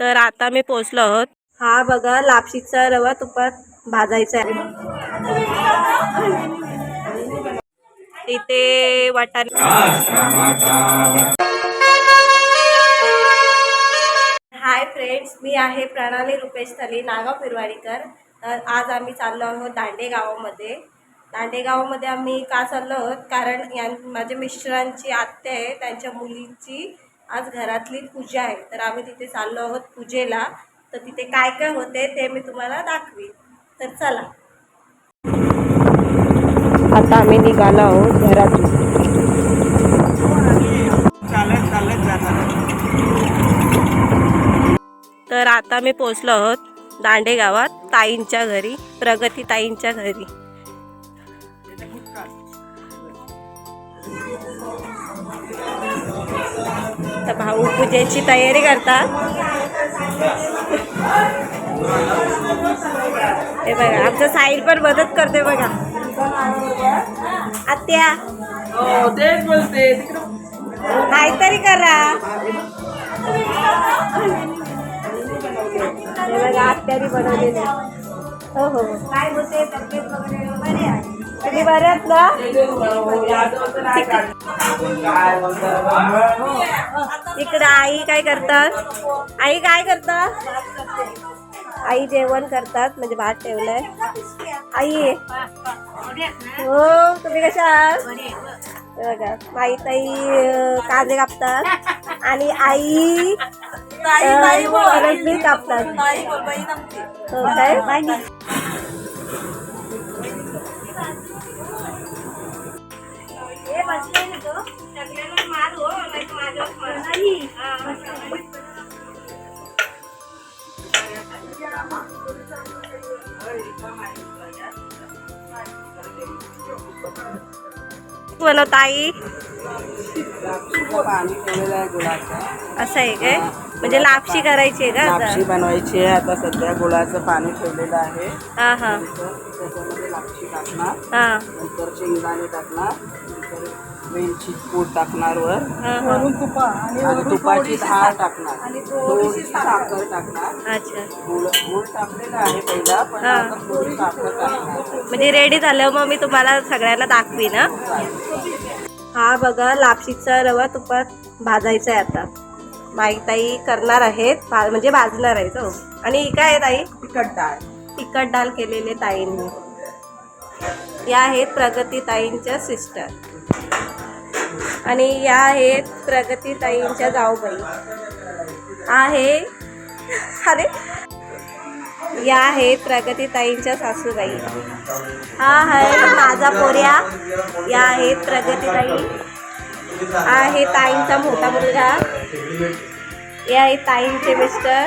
तर आता मी पोचलो आहोत. हा बघा लापशीचा रवा तुपात भाजायचा आहे. इथे वाटाणे हाय फ्रेंड्स मी आहे प्रणाली रुपेश थली नागाव फिरवाडीकर. तर आज आम्ही चाललो आहोत दांडे गावामध्ये. दांडे गावामध्ये आम्ही का चाललो आहोत? कारण या माझ्या मिस्टरांची आत्या आहे त्यांच्या मुलीची आज घरातली पूजा आहे. तर आम्ही तिथे चाललो आहोत पूजेला. तर तिथे काय काय होते ते मी तुम्हाला दाखवी तर चला. आता आम्ही निघालो आहोत घरातून. चालत तर आता मी पोचलो आहोत दांडे गावात ताईंच्या घरी प्रगती ताईंच्या घरी. तर भाऊ पूजेची तयारी करतात. हे बघा आमचं साईल पण मदत करते बघा. आत्या. हो काहीतरी करा. हे बघा बनवलेले. हो हो. काय होते तब्येत वगैरे बरे आहे? तुम्ही बरे आहेत ना इकडे. आई काय करतात? आई काय करतात? आई जेवण करतात म्हणजे भात ठेवलाय. आई? हो तुम्ही कशा आहात? बघा माई ताई कांदे कापतात. आणि आई? अं, फरसबी कापतात हो काय? बनवता आई आहे गुळाचं. असं आहे काय? म्हणजे लापशी करायची आहे का? लापशी बनवायची आहे. आता सध्या गुळाचं पाणी ठेवलेलं आहे. हा हा. नंतर त्याच्यामध्ये लापशी टाकणार. हा. नंतर शेंगदाणे टाकणार. नंतर वेलची पूड टाकणार वर. हा हा. आणि तुपाची धार टाकणार. थोडीशी साखर टाकणार. अच्छा. गुळ गुळ टाकलेला आहे पहिला पण हा. आता थोडी साखर टाकणार. म्हणजे रेडी झाल्यावर मग मी तुम्हाला सगळ्यांना दाखवी ना हा बघा लापशीचा रवा तुपात भाजायचा आहे आता. माईताई करणार आहेत म्हणजे भाजणार आहे तो आणि ही काय आहे ताई? तिखट डाळ. तिखट डाल केलेले ताईंनी. या आहेत प्रगती ताईंच्या सिस्टर आणि या आहेत प्रगती ताईंच्या जाऊबाई. आहे. अरे. या आहेत प्रगती ताईंच्या सासूबाई. हा आहे माझा पोऱ्या या आहेत प्रगती ताई. हा आहे ताईंचा मोठा मुलगा. हे आहे ताईंचे मिस्टर.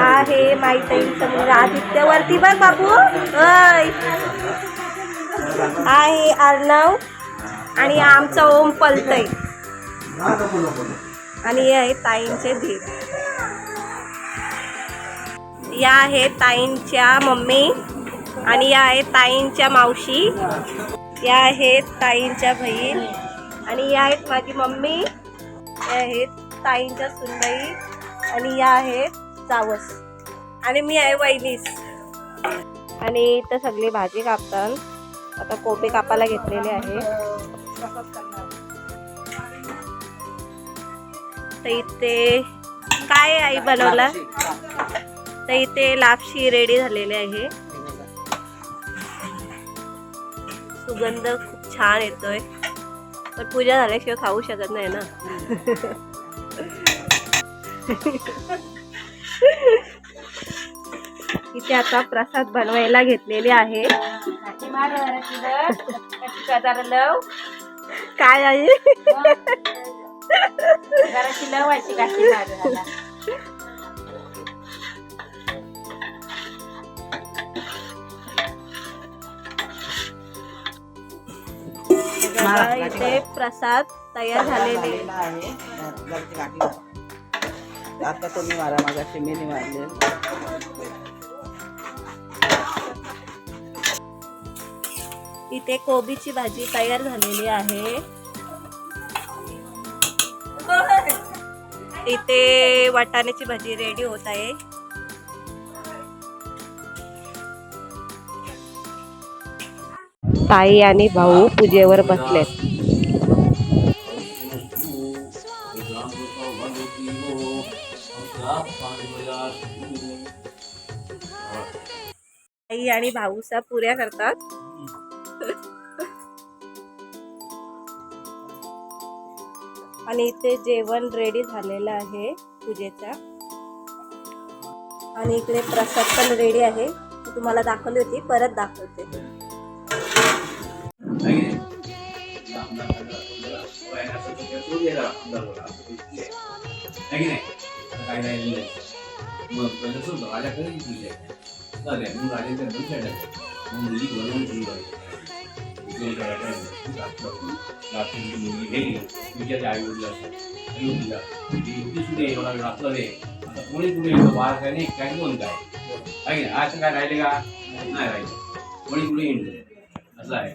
आहे माईताईंचा मुलगा आदित्य वरती बघ बाबू. आहे अर्णव आणि आमचा ओम पलतय आणि हे आहे ताईंचे धीर या आहे ताईंच्या मम्मी आणि या आहे ताईंच्या मावशी. या आहेत ताईंच्या बहीण आणि या आहेत माझी मम्मी. हे आहेत ताईंच्या सुनबाई आणि या आहेत जावस आणि मी आहे वैलीस आणि इथं सगळी भाजी कापतात. आता कोबी कापायला घेतलेले आहे. तर इथे काय आई बनवला? तर इथे लापशी रेडी झालेली आहे. सुगंध खूप छान येतोय. पण पूजा झाल्याशिवाय खाऊ शकत नाही ना. इथे आता प्रसाद बनवायला घेतलेले आहे. काय आहे? बघा, इथे प्रसाद तयार झालेले. आहे. आता तुम्ही मारा माझा शिमेने मारले इथे कोबीची भाजी तयार झालेली आहे. इथे वाटाण्याची भाजी रेडी होत आहे. ताई आणि भाऊ पूजेवर बसलेत. आई आणि भाऊसा पुऱ्या करतात. आणि इथे जेवण रेडी झालेलं आहे पूजेचा. आणि इकडे प्रसाद पण रेडी आहे. तुम्हाला दाखवली होती परत दाखवते. कोणी कुठे येतो बाहेर काय नाही काय कोण काय आहे ना असं काय राहिले का नाही राहिले कोणी कुठे येणार असं आहे.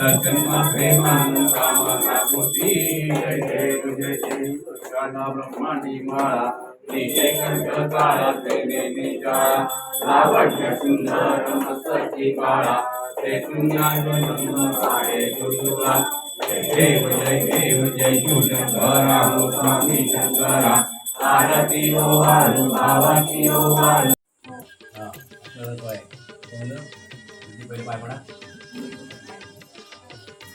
सत्संगा प्रेमानंद कामना मूर्ती जय देव जय देव गाना ब्रह्मांडी माळा निजय कंठ काळा तेने निजाळा लावण्य सुंदर मस्तकी काळा ते पुण्याजन काळे दुर्गुला जय देव जय देव जय शिवशंकरा हो स्वामी शंकरा आरती ओ वाळू भावाची ओ वाळू पहिले पाय पडा पाय पडा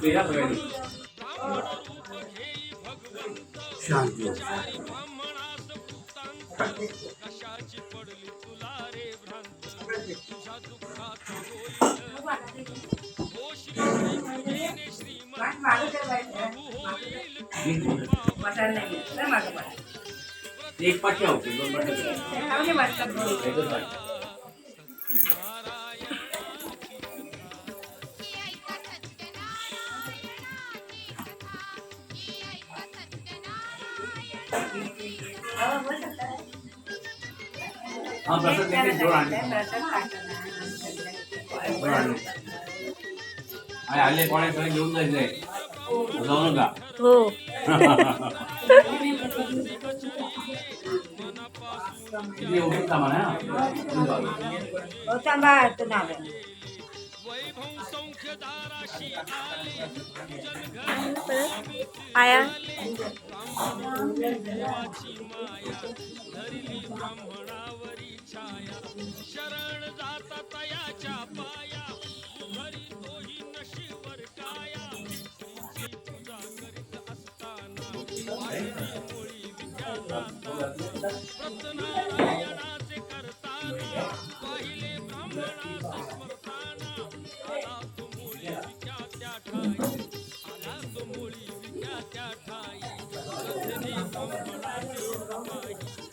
म्हणजे गेला. गेला रस्ता. ही पाय पडा, ही पाय गाडी पाय सुटली असेल. तुझ्या याचा सुट्ट्या. तुझ्या वाट्यात त्या पाठवून देऊ दे. तुला आवडून दे. घे. ते कीर्तन आहे छाया। शरण जाता तयाच्या पाया। घरी तोही एक पाठी होते दोन पाठी एकच पाठी. हा प्रसाद देते करताना आणले ब्राह्मणास स्मरताना। आला तो मुळी सगळे त्या ठाई। आला तो मुळी किती त्या ठाई। आहे ब्राह्मणाचे आया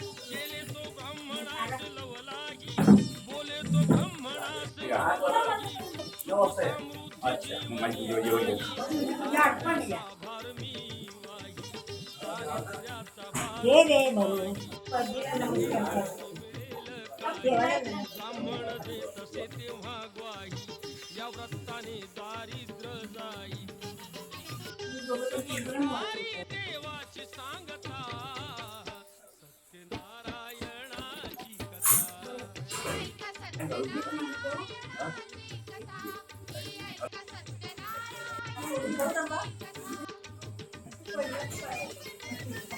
नमस्कार. या व्रताने दारिद्र जाई देवाची सांगता सत्यनारायणाची कथा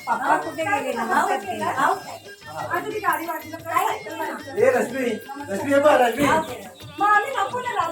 पप्पा कुठे गेले ना नाव गाडी वाटलं काय रश्मी रश्मी रश्मी मग आम्ही नको ना